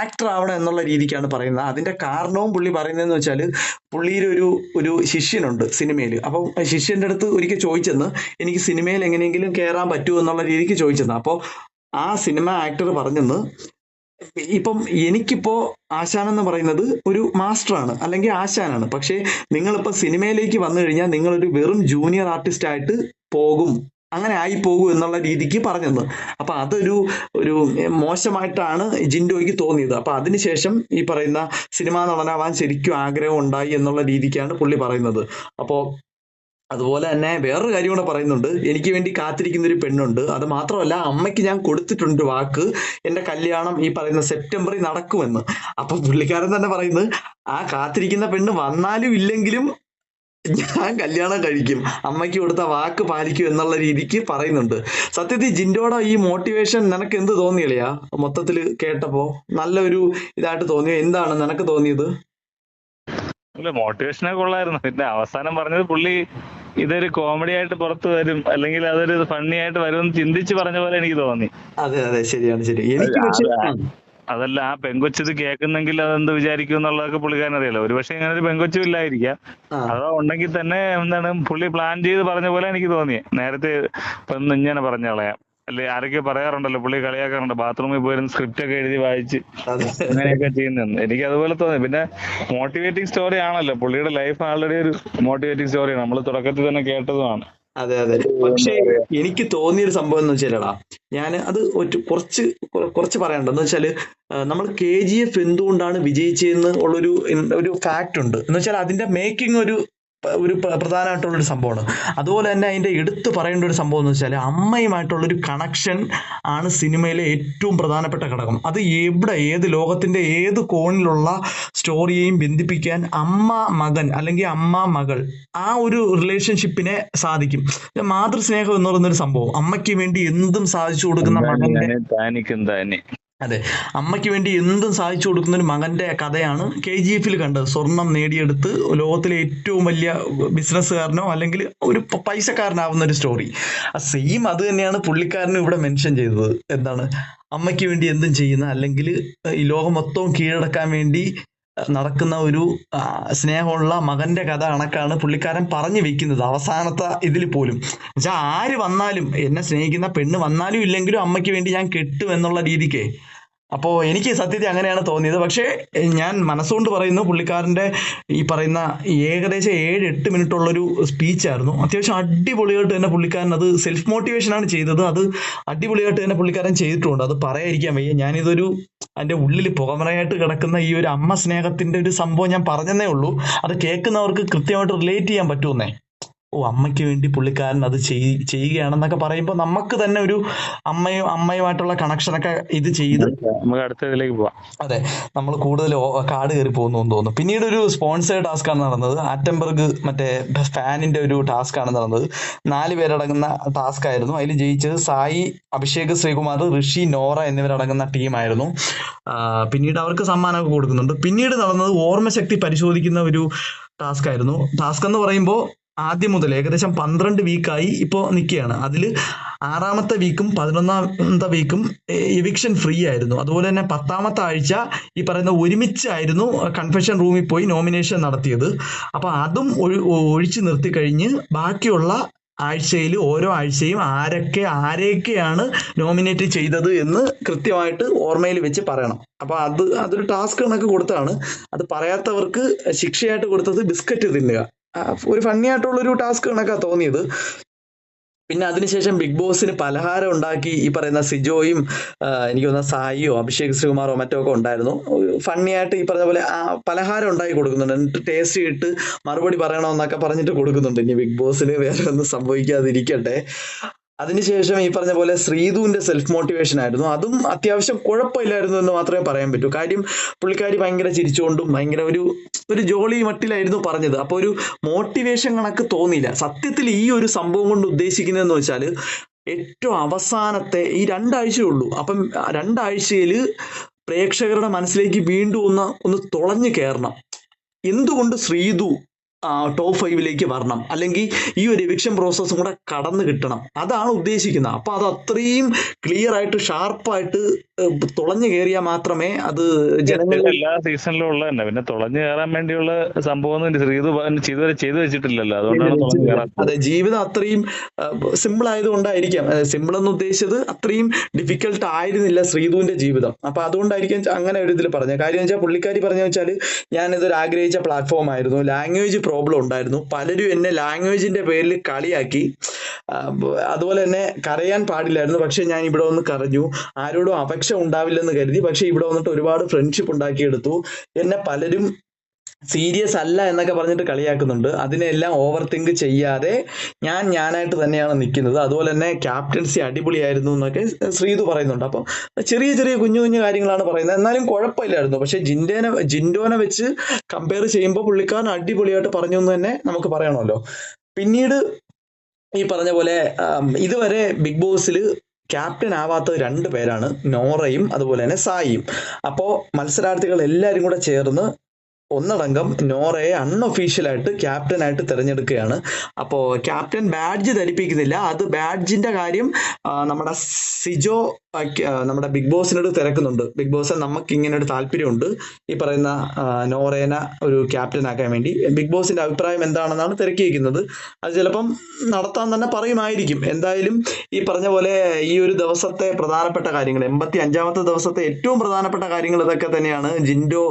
ആക്ടർ ആവണം എന്നുള്ള രീതിക്കാണ് പറയുന്നത്. അതിന്റെ കാരണവും പുള്ളി പറയുന്നതെന്ന് വെച്ചാൽ പുള്ളിയുടെ ഒരു ഒരു ശിഷ്യനുണ്ട് സിനിമയിൽ അപ്പം ശിഷ്യന്റെ അടുത്ത് ഒരിക്കൽ ചോദിച്ചെന്ന് എനിക്ക് സിനിമയിൽ എങ്ങനെയെങ്കിലും കയറാൻ പറ്റുമോ എന്നുള്ള രീതിക്ക് ചോദിച്ചെന്ന്. അപ്പോൾ ആ സിനിമ ആക്ടർ പറഞ്ഞെന്ന് ഇപ്പം എനിക്കിപ്പോ ആശാൻ എന്ന് പറയുന്നത് ഒരു മാസ്റ്ററാണ് അല്ലെങ്കിൽ ആശാനാണ്. പക്ഷേ നിങ്ങളിപ്പോ സിനിമയിലേക്ക് വന്നു കഴിഞ്ഞാൽ നിങ്ങളൊരു വെറും ജൂനിയർ ആർട്ടിസ്റ്റ് ആയിട്ട് പോകും. അങ്ങനെ ആയി പോകും എന്നുള്ള രീതിക്ക് പറഞ്ഞത് അപ്പൊ അതൊരു ഒരു മോശമായിട്ടാണ് ജിൻഡോയ്ക്ക് തോന്നിയത്. അപ്പൊ അതിനുശേഷം ഈ പറയുന്ന സിനിമാ നടനാവാൻ ശരിക്കും ആഗ്രഹം ഉണ്ടായി എന്നുള്ള രീതിക്കാണ് പുള്ളി പറയുന്നത്. അപ്പോ അതുപോലെ തന്നെ വേറൊരു കാര്യം കൂടെ പറയുന്നുണ്ട്. എനിക്ക് വേണ്ടി കാത്തിരിക്കുന്ന ഒരു പെണ്ണുണ്ട്. അത് മാത്രമല്ല അമ്മയ്ക്ക് ഞാൻ കൊടുത്തിട്ടുണ്ട് വാക്ക്. എന്റെ കല്യാണം ഈ പറയുന്ന സെപ്റ്റംബറിൽ നടക്കുമെന്ന്. അപ്പൊ പുള്ളിക്കാരൻ തന്നെ പറയുന്നത് ആ കാത്തിരിക്കുന്ന പെണ്ണ് വന്നാലും ഇല്ലെങ്കിലും ഞാൻ കല്യാണം കഴിക്കും. അമ്മയ്ക്ക് കൊടുത്ത വാക്ക് പാലിക്കും എന്നുള്ള രീതിക്ക് പറയുന്നുണ്ട്. സത്യത്തിൽ ജിൻഡോടെ ഈ മോട്ടിവേഷൻ നിനക്ക് എന്ത് തോന്നിയില്ലയാ മൊത്തത്തിൽ കേട്ടപ്പോ നല്ലൊരു ഇതായിട്ട് തോന്നിയോ? എന്താണ് നിനക്ക് തോന്നിയത്? മോട്ടിവേഷനൊക്കെ കൊള്ളായിരുന്നു. പിന്നെ അവസാനം പറഞ്ഞത് പുള്ളി ഇതൊരു കോമഡി ആയിട്ട് പുറത്തു വരും. അല്ലെങ്കിൽ അതൊരു ഫണ്ണി ആയിട്ട് വരും ചിന്തിച്ചു ചിന്തിച്ച് പറഞ്ഞ പോലെ എനിക്ക് തോന്നി. അതെ അതെ ശരിയാണ് ശരി. എനിക്ക് അതല്ല ആ പെങ്കൊച്ചത് കേൾക്കുന്നെങ്കിൽ അതെന്ത് വിചാരിക്കും എന്നുള്ളതൊക്കെ പുള്ളിക്കാരൻ അറിയാലോ ഒരു പക്ഷെ ഇങ്ങനെ ഒരു പെങ്കൊച്ചും ഇല്ലായിരിക്കാം. അതോ ഉണ്ടെങ്കിൽ തന്നെ എന്താണ് പുള്ളി പ്ലാൻ ചെയ്ത് പറഞ്ഞ പോലെ എനിക്ക് തോന്നിയേ നേരത്തെ ഇപ്പൊ ഇങ്ങനെ പറഞ്ഞു കളയാം അല്ലെ ആരൊക്കെ പറയാറുണ്ടല്ലോ പുള്ളി കളിയാക്കാറുണ്ട്. ബാത്റൂമിൽ പോയിരുന്ന സ്ക്രിപ്റ്റ് ഒക്കെ എഴുതി വായിച്ച് അങ്ങനെയൊക്കെ ചെയ്യുന്നെന്ന് എനിക്ക് അതുപോലെ തോന്നി. പിന്നെ മോട്ടിവേറ്റിംഗ് സ്റ്റോറി ആണല്ലോ. പുള്ളിയുടെ ലൈഫ് ആൾറെഡി ഒരു മോട്ടിവേറ്റിംഗ് സ്റ്റോറിയാണ് നമ്മൾ തുടക്കത്തിൽ തന്നെ കേട്ടതുമാണ്. അതെ അതെ. പക്ഷേ എനിക്ക് തോന്നിയൊരു സംഭവം എന്ന് വെച്ചാലടാ ഞാൻ അത് ഒറ്റ കുറച്ച് കുറച്ച് പറയണ്ട എന്ന് വെച്ചാൽ നമ്മൾ കെ ജി എഫ് എന്തുകൊണ്ടാണ് വിജയിച്ചതെന്ന് ഉള്ളൊരു ഒരു ഫാക്ട് ഉണ്ട്. എന്ന് വെച്ചാൽ അതിന്റെ മേക്കിംഗ് ഒരു ഒരു പ്രധാനമായിട്ടുള്ളൊരു സംഭവമാണ്. അതുപോലെ തന്നെ അതിന്റെ എടുത്തു പറയേണ്ട ഒരു സംഭവം എന്ന് വെച്ചാൽ അമ്മയുമായിട്ടുള്ളൊരു കണക്ഷൻ ആണ് സിനിമയിലെ ഏറ്റവും പ്രധാനപ്പെട്ട ഘടകം. അത് എവിടെ ഏത് ലോകത്തിന്റെ ഏത് കോണിലുള്ള സ്റ്റോറിയെയും ബന്ധിപ്പിക്കാൻ അമ്മ മകൻ അല്ലെങ്കിൽ അമ്മ മകൾ ആ ഒരു റിലേഷൻഷിപ്പിനെ സാധിക്കും. മാതൃസ്നേഹം എന്ന് പറയുന്ന ഒരു സംഭവം. അമ്മയ്ക്ക് വേണ്ടി എന്തും സാധിച്ചു കൊടുക്കുന്ന മകൻ താനിക്കും താനെ അതെ. അമ്മയ്ക്ക് വേണ്ടി എന്തും സാധിച്ചു കൊടുക്കുന്ന ഒരു മകന്റെ കഥയാണ് കെ ജി എഫിൽ കണ്ടത്. സ്വർണം നേടിയെടുത്ത് ലോകത്തിലെ ഏറ്റവും വലിയ ബിസിനസ്സുകാരനോ അല്ലെങ്കിൽ ഒരു പൈസക്കാരനാവുന്ന ഒരു സ്റ്റോറി സെയിം അത് തന്നെയാണ് പുള്ളിക്കാരനും ഇവിടെ മെൻഷൻ ചെയ്തത്. എന്താണ്? അമ്മയ്ക്ക് വേണ്ടി എന്തും ചെയ്യുന്ന അല്ലെങ്കിൽ ഈ ലോകം മൊത്തവും കീഴടക്കാൻ വേണ്ടി നടക്കുന്ന ഒരു സ്നേഹമുള്ള മകന്റെ കഥ കണക്കാണ് പുള്ളിക്കാരൻ പറഞ്ഞു വെക്കുന്നത് അവസാനത്തെ ഇതിൽ പോലും. എന്നുവെച്ചാൽ ആര് വന്നാലും എന്നെ സ്നേഹിക്കുന്ന പെണ്ണ് വന്നാലും ഇല്ലെങ്കിലും അമ്മയ്ക്ക് വേണ്ടി ഞാൻ കെട്ടും എന്നുള്ള രീതിക്ക് അപ്പോ എനിക്ക് സത്യത്തിൽ അങ്ങനെയാണ് തോന്നിയത്. പക്ഷേ ഞാൻ മനസ്സുകൊണ്ട് പറയുന്നു പുള്ളിക്കാരന്റെ ഈ പറയുന്ന ഏകദേശം ഏഴ് എട്ട് മിനിറ്റ് ഉള്ളൊരു സ്പീച്ചായിരുന്നു. അത്യാവശ്യം അടിപൊളിയായിട്ട് തന്നെ പുള്ളിക്കാരൻ അത് സെൽഫ് മോട്ടിവേഷനാണ് ചെയ്തത്. അത് അടിപൊളിയായിട്ട് തന്നെ പുള്ളിക്കാരൻ ചെയ്തിട്ടുണ്ട്. അത് പറയാതിരിക്കാൻ വയ്യ. ഞാനിതൊരു എന്റെ ഉള്ളിൽ പുകമറയായിട്ട് കിടക്കുന്ന ഈ ഒരു അമ്മ സ്നേഹത്തിന്റെ ഒരു സംഭവം ഞാൻ പറഞ്ഞതേ ഉള്ളൂ. അത് കേൾക്കുന്നവർക്ക് കൃത്യമായിട്ട് റിലേറ്റ് ചെയ്യാൻ പറ്റുമെന്നേ. ഓ അമ്മയ്ക്ക് വേണ്ടി പുള്ളിക്കാരൻ അത് ചെയ് ചെയ്യുകയാണെന്നൊക്കെ പറയുമ്പോൾ നമുക്ക് തന്നെ ഒരു അമ്മയും അമ്മയുമായിട്ടുള്ള കണക്ഷനൊക്കെ ഇത് ചെയ്ത് നമുക്ക് അടുത്ത ഇതിലേക്ക് പോവാം. അതെ നമ്മൾ കൂടുതൽ കാട് കയറി പോകുന്നു എന്ന് തോന്നുന്നു. പിന്നീട് ഒരു സ്പോൺസേഡ് ടാസ്ക് ആണ് നടന്നത്. ആറ്റംബർഗ് മറ്റേ ഫാനിന്റെ ഒരു ടാസ്ക് ആണ് നടന്നത്. നാല് പേരടങ്ങുന്ന ടാസ്ക് ആയിരുന്നു. അതിൽ ജയിച്ചത് സായി അഭിഷേക് ശ്രീകുമാർ ഋഷി നോറ എന്നിവരടങ്ങുന്ന ടീമായിരുന്നു പിന്നീട് അവർക്ക് സമ്മാനമൊക്കെ കൊടുക്കുന്നുണ്ട്. പിന്നീട് നടന്നത് ഓർമ്മശക്തി പരിശോധിക്കുന്ന ഒരു ടാസ്ക് ആയിരുന്നു. ടാസ്ക് എന്ന് പറയുമ്പോൾ ആദ്യം മുതൽ ഏകദേശം പന്ത്രണ്ട് വീക്കായി ഇപ്പോൾ നിൽക്കുകയാണ് അതിൽ ആറാമത്തെ വീക്കും പതിനൊന്നാമത്തെ വീക്കും എവിക്ഷൻ ഫ്രീ ആയിരുന്നു. അതുപോലെ തന്നെ പത്താമത്തെ ആഴ്ച ഈ പറയുന്ന ഒരുമിച്ചായിരുന്നു കൺഫെഷൻ റൂമിൽ പോയി നോമിനേഷൻ നടത്തിയത്. അപ്പോൾ അതും ഒഴി- ഒഴിച്ചു നിർത്തി കഴിഞ്ഞ് ബാക്കിയുള്ള ആഴ്ചയിൽ ഓരോ ആഴ്ചയും ആരൊക്കെ ആരെയൊക്കെയാണ് നോമിനേറ്റ് ചെയ്തത് എന്ന് കൃത്യമായിട്ട് ഓർമ്മയിൽ വെച്ച് പറയണം. അപ്പോൾ അത് അതൊരു ടാസ്ക് കണക്ക് കൊടുത്താണ്. അത് പറയാത്തവർക്ക് ശിക്ഷയായിട്ട് കൊടുത്തത് ബിസ്ക്കറ്റ് തിന്നുക. ഒരു ഫണ്ണി ആയിട്ടുള്ള ഒരു ടാസ്ക് കണക്കാ തോന്നിയത്. പിന്നെ അതിനുശേഷം ബിഗ് ബോസിന് പലഹാരം ഉണ്ടാക്കി ഈ പറയുന്ന സിജോയും എനിക്ക് തോന്നുന്ന സായിയോ അഭിഷേക് ശ്രീകുമാറോ മറ്റോ ഒക്കെ ഉണ്ടായിരുന്നു ഫണ്ണിയായിട്ട് ഈ പറഞ്ഞ പോലെ ആ പലഹാരം ഉണ്ടാക്കി കൊടുക്കുന്നുണ്ട്. എന്നിട്ട് ടേസ്റ്റ് ഇട്ട് മറുപടി പറയണമെന്നൊക്കെ പറഞ്ഞിട്ട് കൊടുക്കുന്നുണ്ട്. ഇനി ബിഗ് ബോസിന് വേറെ ഒന്നും സംഭവിക്കാതിരിക്കട്ടെ. അതിനുശേഷം ഈ പറഞ്ഞ പോലെ ശ്രീധുവിന്റെ സെൽഫ് മോട്ടിവേഷൻ ആയിരുന്നു. അതും അത്യാവശ്യം കുഴപ്പമില്ലായിരുന്നു എന്ന് മാത്രമേ പറയാൻ പറ്റൂ. കാര്യം പുള്ളിക്കാരി ഭയങ്കര ചിരിച്ചുകൊണ്ടും ഭയങ്കര ഒരു ഒരു ജോളി മട്ടിലായിരുന്നു പറഞ്ഞത്. അപ്പൊ ഒരു മോട്ടിവേഷൻ കണക്ക് തോന്നിയില്ല. സത്യത്തിൽ ഈ ഒരു സംഭവം കൊണ്ട് ഉദ്ദേശിക്കുന്നതെന്ന് വെച്ചാൽ ഏറ്റവും അവസാനത്തെ ഈ രണ്ടാഴ്ചയേ ഉള്ളൂ. അപ്പം രണ്ടാഴ്ചയിൽ പ്രേക്ഷകരുടെ മനസ്സിലേക്ക് വീണ്ടും ഒന്ന് ഒന്ന് തുളഞ്ഞു കയറണം എന്തുകൊണ്ട് ശ്രീതു ടോപ്പ് ഫൈവിലേക്ക് വരണം. അല്ലെങ്കിൽ ഈ ഒരു എവിക്ഷൻ പ്രോസസ്സും കൂടെ കടന്നു കിട്ടണം. അതാണ് ഉദ്ദേശിക്കുന്നത്. അപ്പോൾ അത് അത്രയും ക്ലിയർ ആയിട്ട് ഷാർപ്പായിട്ട് തുളഞ്ഞു കയറിയാൽ മാത്രമേ അത് എല്ലാ സീസണിലും ഉള്ളത് തന്നെ. പിന്നെ തുളഞ്ഞു കയറാൻ വേണ്ടിയുള്ള സംഭവം ശ്രീതു ചെയ്തു വെച്ചിട്ടില്ലല്ലോ. അതുകൊണ്ടാണ് അതെ ജീവിതം അത്രയും സിമ്പിൾ ആയതുകൊണ്ടായിരിക്കാം. സിമ്പിൾ എന്ന് ഉദ്ദേശിച്ചത് അത്രയും ഡിഫിക്കൽട്ട് ആയിരുന്നില്ല ശ്രീതുവിന്റെ ജീവിതം. അപ്പൊ അതുകൊണ്ടായിരിക്കും അങ്ങനെ ഒരു ഇതിൽ പറഞ്ഞത്. കാര്യം വെച്ചാൽ പുള്ളിക്കാരി പറഞ്ഞു വെച്ചാൽ ഞാൻ ഇതൊരു ആഗ്രഹിച്ച പ്ലാറ്റ്ഫോം ആയിരുന്നു. ലാംഗ്വേജ് പ്രോബ്ലം ഉണ്ടായിരുന്നു. പലരും എന്നെ ലാംഗ്വേജിന്റെ പേരിൽ കളിയാക്കി. അതുപോലെ തന്നെ കരയാൻ പാടില്ലായിരുന്നു. പക്ഷെ ഞാൻ ഇവിടെ വന്ന് കരഞ്ഞു. ആരോടും അപേക്ഷ ഉണ്ടാവില്ലെന്ന് കരുതി. പക്ഷെ ഇവിടെ വന്നിട്ട് ഒരുപാട് ഫ്രണ്ട്ഷിപ്പ് ഉണ്ടാക്കിയെടുത്തു. എന്നെ പലരും സീരിയസ് അല്ല എന്നൊക്കെ പറഞ്ഞിട്ട് കളിയാക്കുന്നുണ്ട്. അതിനെല്ലാം ഓവർ തിങ്ക് ചെയ്യാതെ ഞാൻ ഞാനായിട്ട് തന്നെയാണ് നിൽക്കുന്നത്. അതുപോലെ തന്നെ ക്യാപ്റ്റൻസി അടിപൊളിയായിരുന്നു എന്നൊക്കെ ശ്രീതു പറയുന്നുണ്ട്. അപ്പം ചെറിയ ചെറിയ കുഞ്ഞു കുഞ്ഞു കാര്യങ്ങളാണ് പറയുന്നത്. എന്നാലും കുഴപ്പമില്ലായിരുന്നു. പക്ഷെ ജിൻഡോനെ ജിൻഡോനെ വെച്ച് കമ്പയർ ചെയ്യുമ്പോൾ പുള്ളിക്കാരൻ അടിപൊളിയായിട്ട് പറഞ്ഞു എന്ന് തന്നെ നമുക്ക് പറയണമല്ലോ. പിന്നീട് ഈ പറഞ്ഞ പോലെ ഇതുവരെ ബിഗ് ബോസിൽ ക്യാപ്റ്റൻ ആവാത്ത രണ്ട് പേരാണ്. നോറയും അതുപോലെ തന്നെ സായിയും. അപ്പോൾ മത്സരാർത്ഥികൾ എല്ലാവരും കൂടെ ചേർന്ന് ഒന്നടങ്കം നോറയെ അൺഒഫീഷ്യലായിട്ട് ക്യാപ്റ്റനായിട്ട് തിരഞ്ഞെടുക്കുകയാണ്. അപ്പോൾ ക്യാപ്റ്റൻ ബാഡ്ജ് ധരിപ്പിക്കുന്നില്ല. അത് ബാഡ്ജിന്റെ കാര്യം നമ്മുടെ സിജോ നമ്മുടെ ബിഗ് ബോസിനോട് തിരക്കുന്നുണ്ട്. ബിഗ് ബോസ് നമുക്ക് ഇങ്ങനെ ഒരു താല്പര്യമുണ്ട്. ഈ പറയുന്ന നോറേന ഒരു ക്യാപ്റ്റൻ ആക്കാൻ വേണ്ടി. ബിഗ് ബോസിന്റെ അഭിപ്രായം എന്താണെന്നാണ് തിരക്കിയിരിക്കുന്നത്. അത് ചിലപ്പം നടത്താൻ തന്നെ പറയുമായിരിക്കും. എന്തായാലും ഈ പറഞ്ഞ പോലെ ഈ ഒരു ദിവസത്തെ പ്രധാനപ്പെട്ട കാര്യങ്ങൾ എൺപത്തി അഞ്ചാമത്തെ ദിവസത്തെ ഏറ്റവും പ്രധാനപ്പെട്ട കാര്യങ്ങൾ ഇതൊക്കെ തന്നെയാണ്. ജിൻഡോ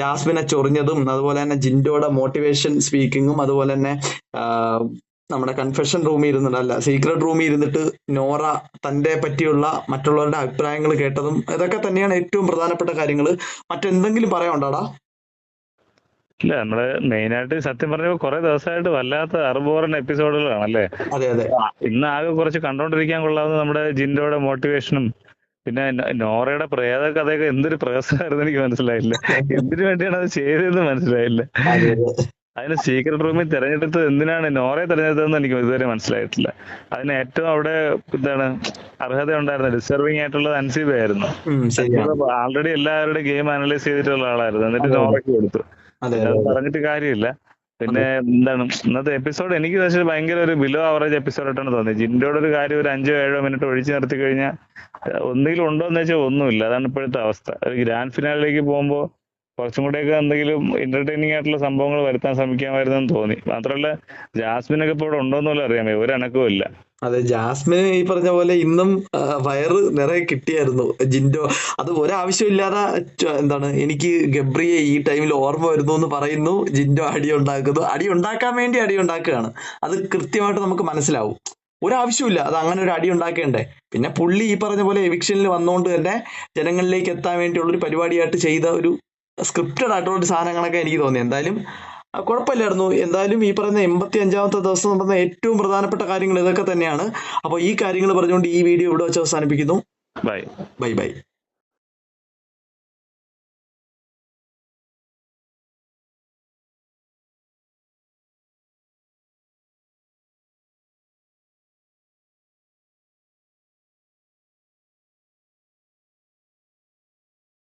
ജാസ്മിനെ ചൊറിഞ്ഞതും അതുപോലെ തന്നെ ജിൻഡോയുടെ മോട്ടിവേഷൻ സ്പീക്കിങ്ങും അതുപോലെ തന്നെ നമ്മുടെ കൺഫെഷൻ റൂമിൽ ഇരുന്നിട്ട് അല്ല സീക്രട്ട് റൂമിൽ ഇരുന്നിട്ട് നോറ തന്റെ പറ്റിയുള്ള മറ്റുള്ളവരുടെ അഭിപ്രായങ്ങൾ കേട്ടതും ഇതൊക്കെ തന്നെയാണ് ഏറ്റവും പ്രധാനപ്പെട്ട കാര്യങ്ങൾ മറ്റെന്തെങ്കിലും പറയാനുണ്ടോടാ? ഇല്ല നമ്മൾ മെയിൻ ആയിട്ട് സത്യം പറഞ്ഞ കുറെ ദിവസമായിട്ട് വല്ലാത്ത അറുപോറൻ എപ്പിസോഡുകളാണ് അല്ലേ അതെ അതെ. ഇന്ന് ആകെ കുറച്ച് കണ്ടോണ്ടിരിക്കാൻ കൊള്ളാവുന്ന നമ്മുടെ ജിൻഡോയുടെ മോട്ടിവേഷനും പിന്നെ നോറയുടെ പ്രേത കഥയൊക്കെ എന്തൊരു പ്രയാസമായിരുന്നു എനിക്ക് മനസ്സിലായില്ല. എന്തിനു വേണ്ടിയാണ് അത് ചെയ്തതെന്ന് മനസ്സിലായില്ല. അതെ അതെ. അതിന് സീക്രട്ട് റൂമിൽ തെരഞ്ഞെടുത്തത് എന്തിനാണ് നോറയെ തെരഞ്ഞെടുത്തതെന്ന് എനിക്ക് ഇതുവരെ മനസ്സിലായിട്ടില്ല. അതിന് ഏറ്റവും അവിടെ എന്താണ് അർഹത ഉണ്ടായിരുന്നത് ഡിസർവിംഗ് ആയിട്ടുള്ളത് അൻസീബ ആയിരുന്നു. ആൾറെഡി എല്ലാവരുടെ ഗെയിം അനലൈസ് ചെയ്തിട്ടുള്ള ആളായിരുന്നു. എന്നിട്ട്. നോറയ്ക്ക് കൊടുത്തു. അതെ. പറഞ്ഞിട്ട് കാര്യമില്ല. പിന്നെ എന്താണ്? ഇന്നത്തെ എപ്പിസോഡ് എനിക്ക് പക്ഷേ ഭയങ്കര ഒരു ബിലോ ആവറേജ് എപ്പിസോഡ് ആയിട്ടാണ് തോന്നിയത്. ജിൻഡോയുടെ ഒരു കാര്യം ഒരു അഞ്ചോ ഏഴോ മിനിറ്റ് ഒഴിച്ചു നിർത്തി കഴിഞ്ഞാൽ എന്തെങ്കിലും ഉണ്ടോ എന്ന് വെച്ചാൽ ഒന്നുമില്ല. അതാണ് ഇപ്പോഴത്തെ അവസ്ഥ. ഒരു ഗ്രാൻഡ് ഫിനാലിലേക്ക് പോകുമ്പോൾ കുറച്ചും കൂടെയൊക്കെ എന്തെങ്കിലും എന്റർടൈനിങ് ആയിട്ടുള്ള സംഭവങ്ങൾ വരുത്താൻ ശ്രമിക്കാമായിരുന്നു എന്ന് തോന്നി. മാത്രമല്ല ജാസ്മിനൊക്കെ ഇപ്പോൾ ഇവിടെ ഉണ്ടോന്ന് പോലും അറിയാമേ ഒരു അനക്കവും ഇല്ല. അതെ ജാസ്മിന് ഈ പറഞ്ഞ പോലെ ഇന്നും വയറ് നിറയെ കിട്ടിയായിരുന്നു. ജിൻഡോ അത് ഒരാവശ്യമില്ലാതെ എന്താണ് എനിക്ക് ഗബ്രിയെ ഈ ടൈമിൽ ഓർമ്മ വരുന്നു എന്ന് പറയുന്നു. ജിൻഡോ അടി ഉണ്ടാക്കുന്നു. അടി ഉണ്ടാക്കാൻ വേണ്ടി അടി ഉണ്ടാക്കുകയാണ്. അത് കൃത്യമായിട്ട് നമുക്ക് മനസ്സിലാവും. ഒരാവശ്യമില്ല അത് അങ്ങനെ ഒരു അടി ഉണ്ടാക്കേണ്ടേ. പിന്നെ പുള്ളി ഈ പറഞ്ഞ പോലെ എവിക്ഷനിൽ വന്നുകൊണ്ട് തന്നെ ജനങ്ങളിലേക്ക് എത്താൻ വേണ്ടിയുള്ള ഒരു പരിപാടിയായിട്ട് ചെയ്ത ഒരു സ്ക്രിപ്റ്റഡ് ആയിട്ടുള്ള ഒരു സാധനങ്ങളൊക്കെ എനിക്ക് തോന്നി. എന്തായാലും കുഴപ്പമില്ലായിരുന്നു. എന്തായാലും ഈ പറയുന്ന എൺപത്തി അഞ്ചാമത്തെ ദിവസം നടന്ന ഏറ്റവും പ്രധാനപ്പെട്ട കാര്യങ്ങൾ ഇതൊക്കെ തന്നെയാണ്. അപ്പോൾ ഈ കാര്യങ്ങൾ പറഞ്ഞുകൊണ്ട് ഈ വീഡിയോ ഇവിടെ വെച്ച് അവസാനിപ്പിക്കുന്നു. Bye bye bye